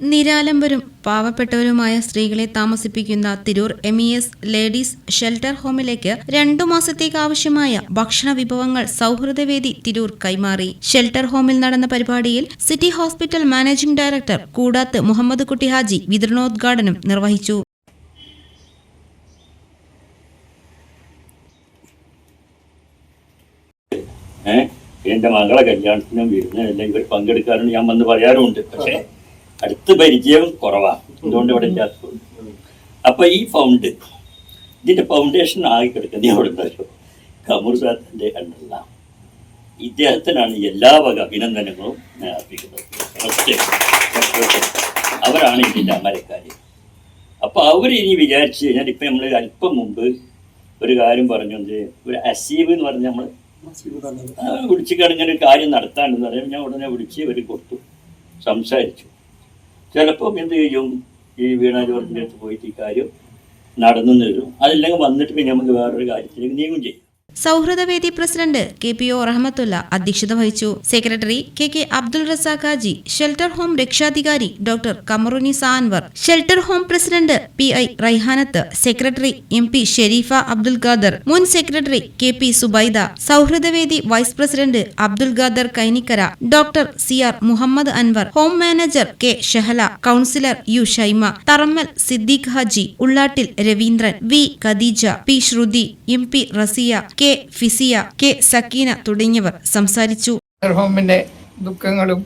നിരാലംബരും പാവപ്പെട്ടവരുമായ സ്ത്രീകളെ താമസിപ്പിക്കുന്ന Tirur M E S ladies shelter ഹോമിലേക്ക് രണ്ടു മാസത്തേക്ക് ആവശ്യമായ ഭക്ഷണ വിഭവങ്ങൾ സൗഹൃദവേദി തിരൂർ കൈമാറി. ഷെൽട്ടർ ഹോമിൽ നടന്ന പരിപാടിയിൽ city hospital managing director Kudath Muhammad Kutty Haji വിതരണോദ്ഘാടനം നിർവഹിച്ചു. എന്റെ മകളെ കല്യാണത്തിനും വിരുന്നിനെല്ലാം ഇവർ പങ്കെടുക്കാറുണ്ട് ഞാൻ വന്ന് പറയാറുമുണ്ട് പക്ഷെ അടുത്ത് പരിചയം കുറവാണ് എന്തുകൊണ്ട് ഇവിടെ അപ്പൊ ഈ ഫൗണ്ട് ഇതിന്റെ ഫൗണ്ടേഷൻ ആകെ കിടക്കുന്നത് അവിടെ ഉണ്ടല്ലോ. കമൂർ സാറിന്റെ കണ്ടുള്ള ഇദ്ദേഹത്തിനാണ് എല്ലാ വക അഭിനന്ദനങ്ങളും ഞാൻ അർപ്പിക്കുന്നത്. അവരാണ് ഇതിന്റെ അമരക്കാര്. അപ്പൊ അവർ ഇനി വിചാരിച്ചു കഴിഞ്ഞാൽ ഇപ്പൊ നമ്മൾ അല്പം മുമ്പ് ഒരു കാര്യം പറഞ്ഞു. ഒരു അസീബ് എന്ന് പറഞ്ഞ നമ്മൾ വിളിച്ചു ഇങ്ങനെ ഒരു കാര്യം നടത്താണ്ടെന്ന് പറയുമ്പോൾ ഞാൻ ഉടനെ വിളിച്ച് ഇവർ കൊടുത്തു. സംസാരിച്ചു. ചിലപ്പം എന്ത് ചെയ്യും? ഈ വീണ ജോർജിന്റെ അടുത്ത് പോയിട്ട് ഈ കാര്യം നടന്നു തരും. അതില്ലെങ്കിൽ വന്നിട്ട് പിന്നെ നമുക്ക് വേറൊരു കാര്യത്തിലേക്ക് നീങ്ങും ചെയ്യും. Souhrudavedi president K P O Rahmathulla അധ്യക്ഷത വഹിച്ചു. Secretary K K Abdul Razak Haji shelter home രക്ഷാധികാരി doctor Kamaruni Sanwar shelter home president P I Raihanath secretary M P Sherifa Abdul Khader മുൻ secretary K P Subaida Souhrudavedi vice president Abdul Khader Kainikkara doctor C R Muhammad Anwar home manager K Shahala councillor U Shaima Tharammal Siddique Haji Ullattil Raveendran V Khadeeja P Shruthi M P Rasiya K Fasiya K Sakeena തുടങ്ങിയവർ സംസാരിച്ചു. ഹോമിന്റെ ദുഃഖങ്ങളും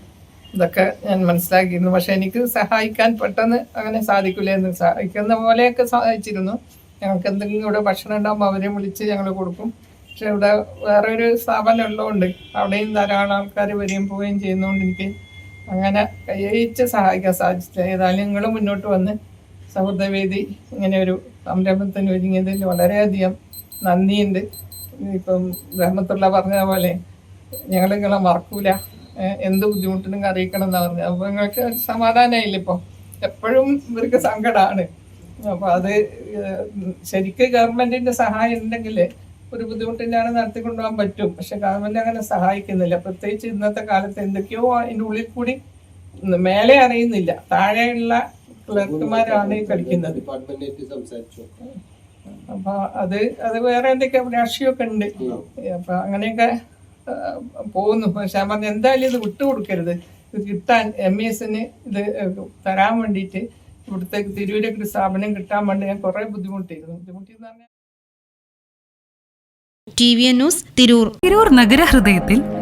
ഇതൊക്കെ ഞാൻ മനസ്സിലാക്കിയിരുന്നു. പക്ഷെ എനിക്ക് സഹായിക്കാൻ പെട്ടെന്ന് അങ്ങനെ സാധിക്കില്ല എന്ന് സഹായിക്കുന്ന പോലെയൊക്കെ സഹായിച്ചിരുന്നു ഞങ്ങൾക്ക് എന്തെങ്കിലും ഇവിടെ ഭക്ഷണം ഉണ്ടാകുമ്പോൾ അവരെ വിളിച്ച് ഞങ്ങൾ കൊടുക്കും. പക്ഷെ ഇവിടെ വേറെ ഒരു സ്ഥാപനം ഉള്ളതുകൊണ്ട് അവിടെയും ധാരാളം ആൾക്കാർ വരികയും പോവുകയും ചെയ്യുന്നതുകൊണ്ട് എനിക്ക് അങ്ങനെ കൈയച്ച് സഹായിക്കാൻ സാധിച്ചില്ല. ഏതായാലും നിങ്ങൾ മുന്നോട്ട് വന്ന് സൗഹൃദവേദി ഇങ്ങനെ ഒരു സംരംഭത്തിന് ഒരുങ്ങിയതിൽ വളരെയധികം നന്ദിയുണ്ട്. ഇപ്പം റഹ്മത്തുള്ള പറഞ്ഞ പോലെ ഞങ്ങൾ നിങ്ങളെ മറക്കൂല. എന്ത് ബുദ്ധിമുട്ടിനും അറിയിക്കണം എന്നാ പറഞ്ഞത്. അപ്പൊ നിങ്ങൾക്ക് സമാധാനമായില്ല ഇപ്പൊ? എപ്പോഴും ഇവർക്ക് സങ്കടമാണ് അപ്പൊ അത് ശരിക്ക് ഗവൺമെന്റിന്റെ സഹായം ഉണ്ടെങ്കിൽ ഒരു ബുദ്ധിമുട്ടില്ലാതെ നടത്തിക്കൊണ്ടുപോകാൻ പറ്റും. പക്ഷെ ഗവൺമെന്റ് അങ്ങനെ സഹായിക്കുന്നില്ല. പ്രത്യേകിച്ച് ഇന്നത്തെ കാലത്ത് എന്തൊക്കെയോ അതിന്റെ ഉള്ളിൽ കൂടി മേലെ അറിയുന്നില്ല താഴെയുള്ള ക്ലർക്കുമാരാണ് കളിക്കുന്നത്. സംസാരിച്ചു. അപ്പൊ അത് അത് വേറെ എന്തൊക്കെ രാഷ്ട്രീയമൊക്കെ ഉണ്ട്. അപ്പൊ അങ്ങനെയൊക്കെ പോകുന്നു. പക്ഷെ ഞാൻ പറഞ്ഞു എന്തായാലും ഇത് വിട്ടുകൊടുക്കരുത്. ഇത് കിട്ടാൻ എം ഇ എസിന് ഇത് തരാൻ വേണ്ടിയിട്ട് ഇവിടുത്തെ തിരൂരൊക്കെ ഒരു സ്ഥാപനം കിട്ടാൻ വേണ്ടി ഞാൻ കുറെ ബുദ്ധിമുട്ടിയിരുന്നു. ബുദ്ധിമുട്ടിയെന്ന് പറഞ്ഞാൽ T V news Tirur. Tirur നഗരഹൃദയത്തിൽ